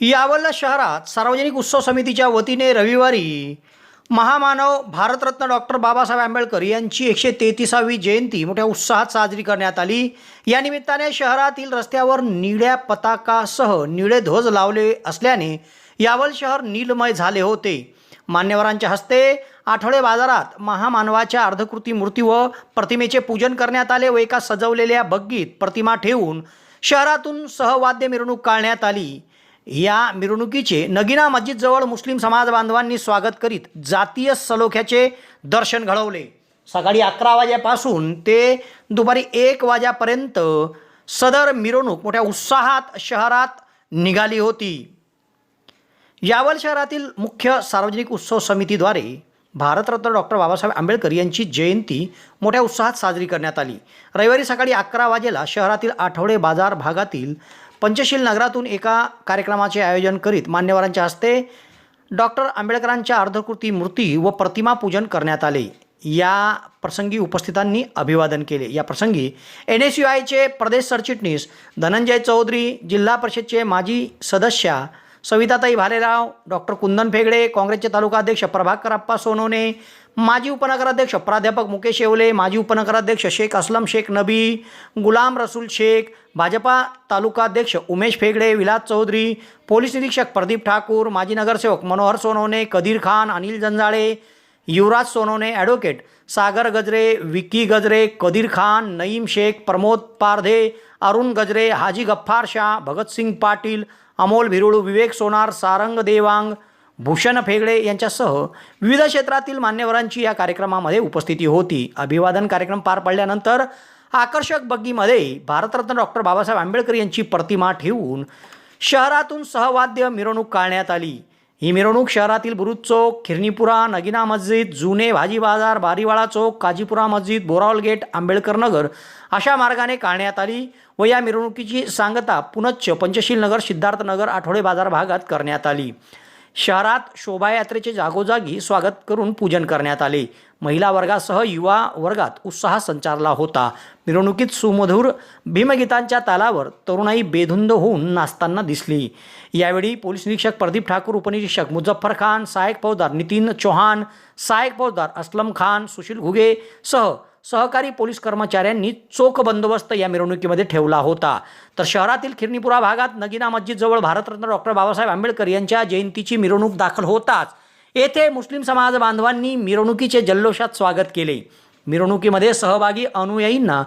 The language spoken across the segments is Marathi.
यावल शहरात सार्वजनिक उत्सव समितीच्या वतीने रविवारी महामानव भारतरत्न डॉक्टर बाबासाहेब आंबेडकर यांची एकशे तेहतीसावी जयंती मोठ्या उत्साहात साजरी करण्यात आली. या निमित्ताने शहरातील रस्त्यावर निळ्या पताकासह निळे ध्वज लावले असल्याने यावल शहर नीलमय झाले होते. मान्यवरांच्या हस्ते आठवडे बाजारात महामानवाच्या अर्धकृती मूर्ती व प्रतिमेचे पूजन करण्यात आले व एका सजवलेल्या बग्गीत प्रतिमा ठेवून शहरातून सहवाद्य मिरवणूक काढण्यात आली. या मिरवणुकीचे नगिना मस्जिदजवळ मुस्लिम समाज बांधवांनी स्वागत करीत जातीय सलोख्याचे दर्शन घडवले. सकाळी अकरा वाजेपासून ते दुपारी एक वाजेपर्यंत सदर मिरवणूक मोठ्या उत्साहात शहरात निघाली होती. यावल शहरातील मुख्य सार्वजनिक उत्सव समितीद्वारे भारतरत्न डॉक्टर बाबासाहेब आंबेडकर यांची जयंती मोठ्या उत्साहात साजरी करण्यात आली. रविवारी सकाळी अकरा वाजेला शहरातील आठवडे बाजार भागातील पंचशील नगरातून एका कार्यक्रमाचे आयोजन करीत मान्यवरांच्या हस्ते डॉक्टर आंबेडकरांच्या अर्धकृती मूर्ती व प्रतिमा पूजन करण्यात आले. या प्रसंगी उपस्थितांनी अभिवादन केले. या प्रसंगी एन एस यू आयचे प्रदेश सरचिटणीस धनंजय चौधरी जिल्हा परिषदचे माजी सदस्या सविताताई भालेराव डॉक्टर कुंदन फेगडे काँग्रेसचे तालुकाध्यक्ष प्रभाकर अप्पा सोनवणे माजी उपनगराध्यक्ष प्राध्यापक मुकेश येवले माजी उपनगराध्यक्ष शेख असलम शेख नबी गुलाम रसूल शेख भाजपा तालुकाध्यक्ष उमेश फेगडे विलास चौधरी पोलीस निरीक्षक प्रदीप ठाकूर माजी नगरसेवक मनोहर सोनवणे कदीर खान अनिल जंजाळे युवराज सोनवणे ॲडव्होकेट सागर गजरे विक्की गजरे कदीर खान नईम शेख प्रमोद पारधे अरुण गजरे हाजी गफ्फार शाह भगतसिंग पाटील अमोल भिरुळू विवेक सोनार सारंग देवांग भूषण फेगडे यांच्यासह विविध क्षेत्रातील मान्यवरांची या कार्यक्रमामध्ये उपस्थिती होती. अभिवादन कार्यक्रम पार पडल्यानंतर आकर्षक बग्गीमध्ये भारतरत्न डॉक्टर बाबासाहेब आंबेडकर यांची प्रतिमा ठेवून शहरातून सहवाद्य मिरवणूक काढण्यात आली. ही मिरवणूक शहरातील बुरुज चौक खिरनीपुरा नगिना मस्जिद जुने भाजी बाजार बारीवाळा चौक काजीपुरा मस्जिद बोरावल गेट आंबेडकर नगर अशा मार्गाने काढण्यात आली व या मिरवणुकीची सांगता पुनच्च पंचशील नगर सिद्धार्थनगर आठवडे बाजार भागात करण्यात आली. शहरात शोभायात्रेचे जागोजागी स्वागत करून पूजन करण्यात आले. महिला वर्गासह युवा वर्गात उत्साह संचारला होता. मिरवणुकीत सुमधुर भीमगीतांच्या तालावर तरुणाई बेधुंद होऊन नाचताना दिसली. यावेळी पोलीस निरीक्षक प्रदीप ठाकूर उपनिरीक्षक मुझफ्फर खान सहायक फौजदार नितीन चौहान सहायक फौजदार असलम खान सुशील घुगे सह सहकारी पोलीस कर्मचाऱ्यांनी चोख बंदोबस्त या मिरवणुकीमध्ये ठेवला होता. तर शहरातील खिरनीपुरा भागात नगिना मस्जिदजवळ भारतरत्न डॉक्टर बाबासाहेब आंबेडकर यांच्या जयंतीची मिरवणूक दाखल होताच. येथे मुस्लिम समाज बांधवांनी मिरवणुकीचे जल्लोषात स्वागत केले. मिरवणुकीमध्ये सहभागी अनुयायींना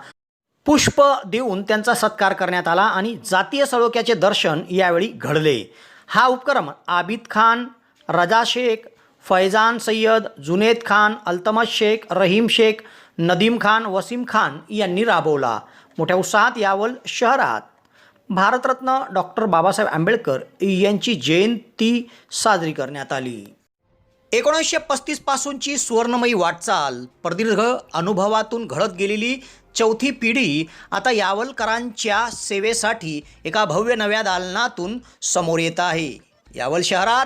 पुष्प देऊन त्यांचा सत्कार करण्यात आला आणि जातीय सलोख्याचे दर्शन यावेळी घडले. हा उपक्रम आबिद खान रजा शेख फैजान सय्यद जुनेद खान अल्तमज शेख रहीम शेख नदीम खान वसीम खान यांनी राबवला. मोठ्या उत्साहात यावल शहरात. भारतरत्न डॉक्टर बाबासाहेब आंबेडकर यांची जयंती साजरी करण्यात आली. एकोणीसशे पस्तीसपासूनची सुवर्णमयी वाटचाल. प्रदीर्घ अनुभवातून घडत गेलेली चौथी पिढी आता यावलकरांच्या सेवेसाठी एका भव्य नव्या दालनातून समोर येत आहे. यावल शहरात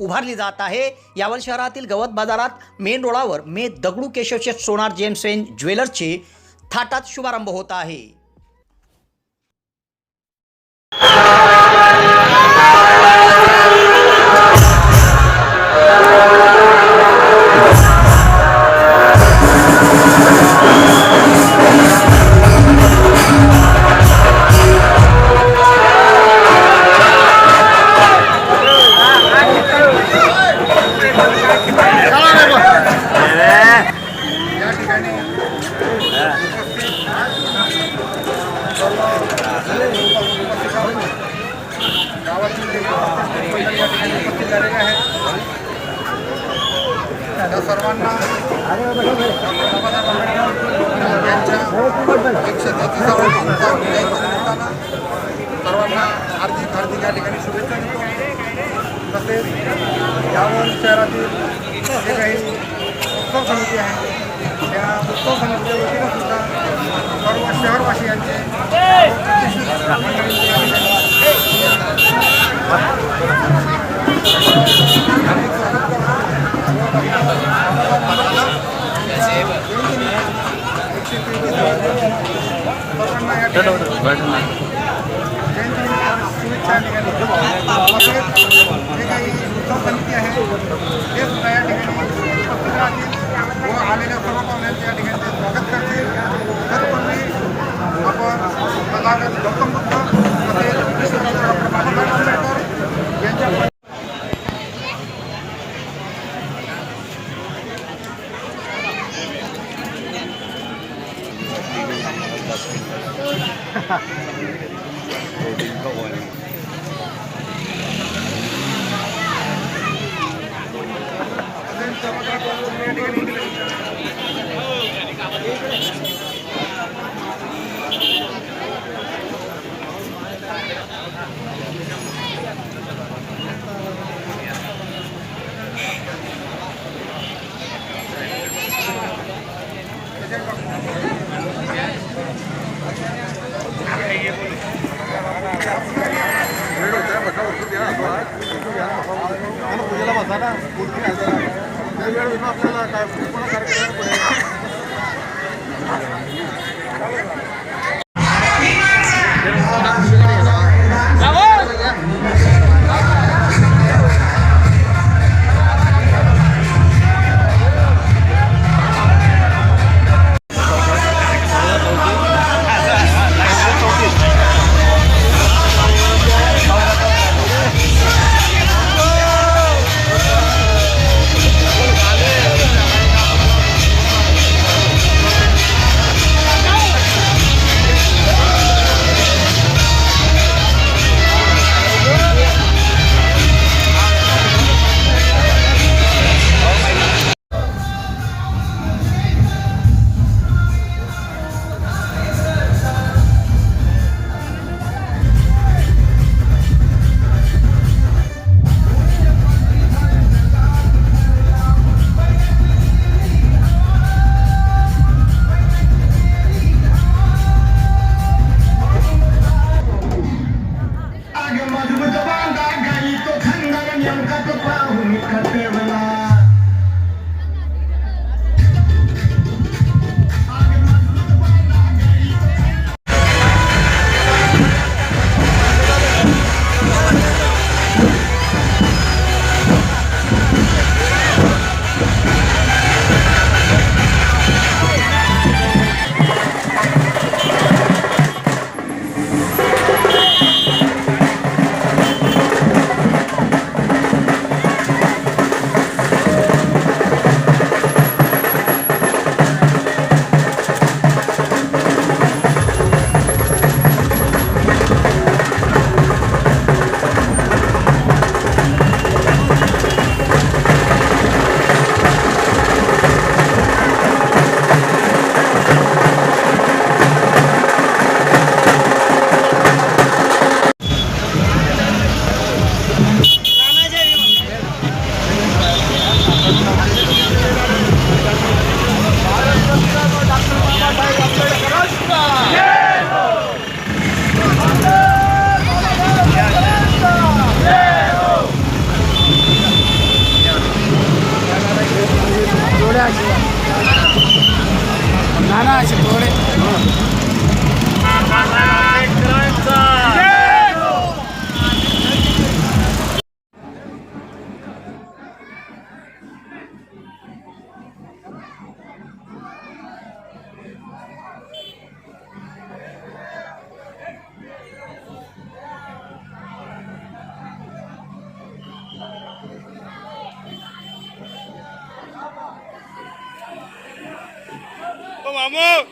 उभारली जात आहे. यावल शहरातील गवत बाजारात मेन रोडावर मे दगडू केशवचे सोनार जेम्स एन ज्वेलर्सचे थाटात शुभारंभ होत आहे. ठिकाणी उपस्थित त्या सर्वांना बाबासाहेब आंबेडकर यांच्या एकशे सर्वांना हार्दिक हार्दिक या ठिकाणी शुभेच्छा देतो तसेच यावर शहरातील जे काही उत्सव समिती आहे त्या उत्सव समितीच्या वतीनं सुद्धा सर्व शहरवासियांचे मंडळींचे शुभेच्छा निघाली जे काही उत्सव समिती आहे ते सुद्धा या ठिकाणी उपस्थित राहतील व आलेल्या सर्व पाहुण्यांचे या ठिकाणी ते स्वागत करतील तत्पूर्वी आपण तथागत गौतम बुद्ध तसेच But ना आज बोले Vamos!